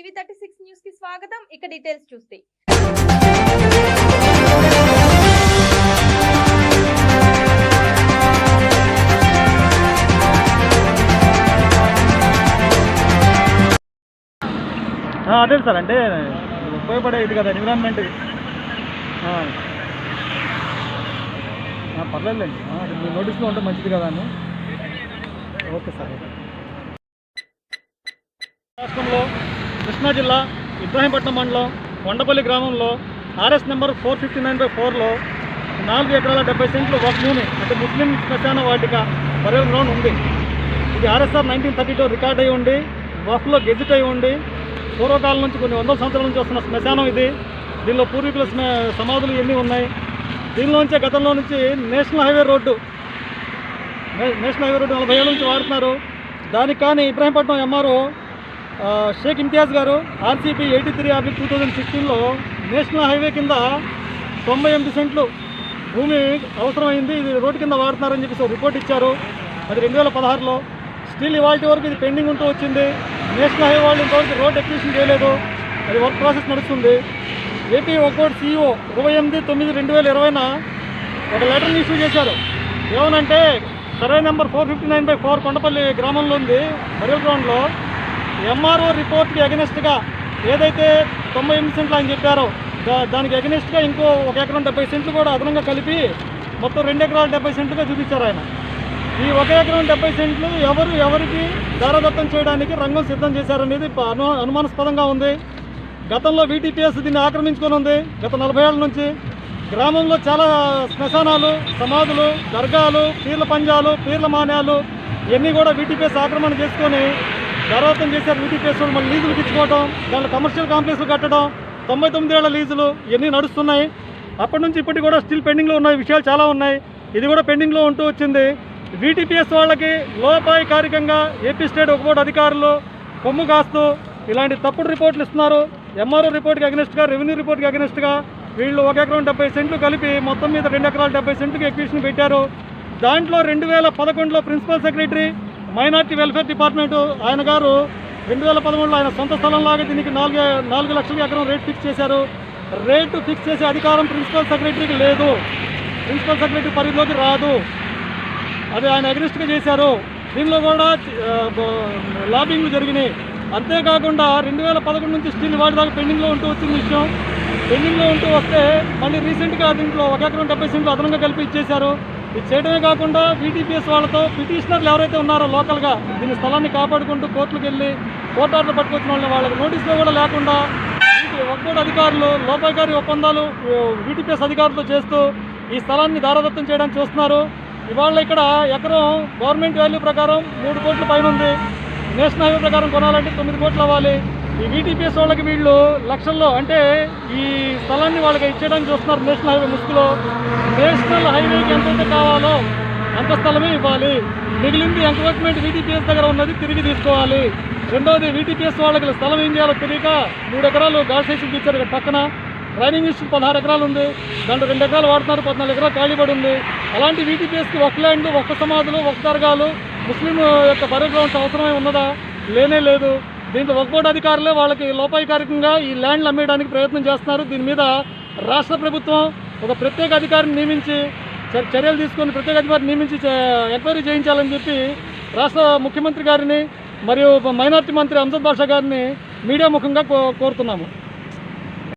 TV thirty six న్యూస్కి స్వాగతం. ఇక డీటెయిల్స్ చూస్తే. అదే సార్ అంటే ఉపయోగపడే ఇది కదా ఎన్విరాన్మెంట్ పర్లేదులేండి. నోటీస్లో ఉంటే మంచిది కదా అని. Okay sir okay. కృష్ణా జిల్లా ఇబ్రాహీంపట్నం మండలం కొండపల్లి గ్రామంలో RS number four fifty nine by ఫోర్లో నాలుగు ఎకరాల డెబ్బై సెంట్లు ఒక భూమి అంటే ముస్లిం శ్మశాన వాటిక బరేల్ గ్రౌండ్ ఉంది. ఇది RSR nineteen thirty two record అయి ఉండి వఫ్లో గెజిట్ అయి ఉండి పూర్వకాలం నుంచి కొన్ని వందల సంవత్సరాల నుంచి వస్తున్న శ్మశానం ఇది. దీనిలో పూర్వీకుల సమాధులు ఎన్ని ఉన్నాయి. దీనిలోంచే గతంలో నుంచి national highway road national highway road నలభై ఏళ్ళ నుంచి వాడుతున్నారు. దానికి కానీ ఇబ్రాహీంపట్నం ఎంఆర్ఓ షేక్ ఇంతియాజ్ గారు RCP eighty three oblique two thousand సిక్స్టీన్లో నేషనల్ హైవే కింద తొంభై ఎనిమిది సెంట్లు భూమి అవసరమైంది ఇది రోడ్డు కింద వాడుతున్నారని చెప్పేసి రిపోర్ట్ ఇచ్చారు. అది రెండు వేల పదహారులో. స్టిల్ ఇవాళ వరకు ఇది పెండింగ్ ఉంటూ వచ్చింది. నేషనల్ హైవే వాళ్ళు ఇంతవరకు రోడ్ ఎక్విషన్ చేయలేదు. అది వర్క్ ప్రాసెస్ నడుస్తుంది. ఏపీ ఒక్కోటి సీఈఓ ఇరవై ఎనిమిది తొమ్మిది రెండు వేల ఇరవైన ఒక లెటర్ని ఇష్యూ చేశారు. ఏమనంటే survey number four fifty nine by four Kondapalli గ్రామంలో ఉంది బరియల్ గ్రౌండ్లో. ఎంఆర్ఓ రిపోర్ట్కి అగెనిస్ట్గా ఏదైతే తొంభై ఎనిమిది సెంట్లు ఆయన చెప్పారో దా- దానికి అగెనిస్ట్గా ఇంకో ఒక ఎకరం డెబ్బై సెంట్లు కూడా అదనంగా కలిపి మొత్తం రెండు ఎకరాలు డెబ్బై సెంట్లుగా చూపించారు ఆయన. ఈ ఒక ఎకరం డెబ్బై సెంట్లు ఎవరు ఎవరికి దారదత్తం చేయడానికి రంగం సిద్ధం చేశారనేది అను అనుమానాస్పదంగా ఉంది. గతంలో వీటీపీఎస్ దీన్ని ఆక్రమించుకొని ఉంది గత నలభై ఏళ్ళ నుంచి. గ్రామంలో చాలా శ్మశానాలు సమాధులు దర్గాలు పీర్ల పంజాలు పీర్ల మాన్యాలు ఇవన్నీ కూడా వీటీపీఎస్ ఆక్రమణ చేసుకొని దారదత్తం చేశారు వీటీపీఎస్ కేసులు మళ్ళీ లీజులు ఇచ్చుకోవడం దాంట్లో కమర్షియల్ కాంప్లెక్స్లు కట్టడం తొంభై తొమ్మిది ఏళ్ళ లీజులు ఇవన్నీ నడుస్తున్నాయి. అప్పటి నుంచి ఇప్పటికి కూడా స్టిల్ పెండింగ్లో ఉన్నాయి విషయాలు చాలా ఉన్నాయి. ఇది కూడా పెండింగ్లో ఉంటూ వచ్చింది. వీటీపీఎస్ వాళ్ళకి లోపాయికారికంగా ఏపీ స్టేట్ ఒక అధికారులు కొమ్ము కాస్తూ ఇలాంటి తప్పుడు రిపోర్ట్లు ఇస్తున్నారు. ఎంఆర్ఓ రిపోర్ట్కి అగెనిస్ట్గా రెవెన్యూ రిపోర్ట్కి అగెనిస్ట్గా వీళ్ళు ఒక ఎకరం డెబ్బై సెంట్లు కలిపి మొత్తం మీద రెండు ఎకరాలు డెబ్బై సెంట్లకి ఎక్విషన్ పెట్టారు. దాంట్లో రెండు వేల పదకొండులో principal secretary minority welfare department ఆయన గారు రెండు వేల పదమూడులో ఆయన సొంత స్థలంలాగా దీనికి నాలుగు నాలుగు లక్షల ఎకరం రేట్ ఫిక్స్ చేశారు. రేటు ఫిక్స్ చేసే అధికారం ప్రిన్సిపల్ సెక్రటరీకి లేదు. ప్రిన్సిపల్ సెక్రటరీ పరిధిలోకి రాదు. అది ఆయన అగ్రెస్ట్గా చేశారు. దీనిలో కూడా లాబింగ్లు జరిగినాయి. అంతేకాకుండా రెండు వేల పదకొండు నుంచి స్టిల్ వాటి దాకా పెండింగ్లో ఉంటూ వచ్చిన విషయం. పెండింగ్లో ఉంటూ వస్తే మళ్ళీ రీసెంట్గా దీంట్లో ఒక ఎకరం డెబ్బై సెంట్లు అదనంగా కలిపి ఇచ్చేశారు. ఇది చేయడమే కాకుండా వీటీపీఎస్ వాళ్ళతో పిటిషనర్లు ఎవరైతే ఉన్నారో లోకల్గా దీని స్థలాన్ని కాపాడుకుంటూ కోర్టులకు వెళ్ళి కోర్టు ఆర్డర్ పట్టుకొచ్చిన వాళ్ళని వాళ్ళకి నోటీసులు కూడా లేకుండా ఒక్కోటి అధికారులు లోపాయికారి ఒప్పందాలు వీటీపీఎస్ అధికారులతో చేస్తూ ఈ స్థలాన్ని దారదత్తం చేయడానికి చూస్తున్నారు. ఇవాళ ఇక్కడ ఎకరం గవర్నమెంట్ వాల్యూ ప్రకారం మూడు కోట్ల పైన ఉంది. నేషనల్ హైవే ప్రకారం కొనాలంటే తొమ్మిది కోట్లు అవ్వాలి. ఈ వీటీపీఎస్ వాళ్ళకి వీళ్ళు లక్షల్లో అంటే ఈ స్థలాన్ని వాళ్ళకి ఇచ్చేయడానికి చూస్తున్నారు నేషనల్ హైవే ముసుగులో. నేషనల్ హైవేకి ఎంతైతే కావాలో అంత స్థలమే ఇవ్వాలి. మిగిలింది ఎంక్రోచ్మెంట్ వీటీపీఎస్ దగ్గర ఉన్నది తిరిగి తీసుకోవాలి. రెండవది వీటీపీఎస్ వాళ్ళకి స్థలం ఏం చేయాలో తెలియక మూడు ఎకరాలు గాల్సేషన్ ఇచ్చారు ఇక్కడ పక్కన. రైనింగ్ ఇన్స్టిట్యూట్ పదహారు ఎకరాలు ఉంది. దాంట్లో రెండు ఎకరాలు వాడుతున్నారు పద్నాలుగు ఎకరాలు ఖాళీ పడి ఉంది. అలాంటి వీటీపీఎస్కి ఒక ల్యాండ్ ఒక సమాధులు ఒక దర్గాలు ముస్లిం యొక్క బరే అవసరమై ఉన్నదా? లేనే లేదు. దీంట్లో ఒక్కోటి అధికారులే వాళ్ళకి లోపాయికారికంగా ఈ ల్యాండ్లు అమ్మేయడానికి ప్రయత్నం చేస్తున్నారు. దీని మీద రాష్ట్ర ప్రభుత్వం ఒక ప్రత్యేక అధికారిని నియమించి చర్యలు తీసుకొని ప్రత్యేక అధికారిని నియమించి ఎంక్వైరీ చేయించాలని చెప్పి రాష్ట్ర ముఖ్యమంత్రి గారిని మరియు మైనార్టీ మంత్రి అంజద్ బాషా గారిని మీడియా ముఖంగా కో కోరుతున్నాము.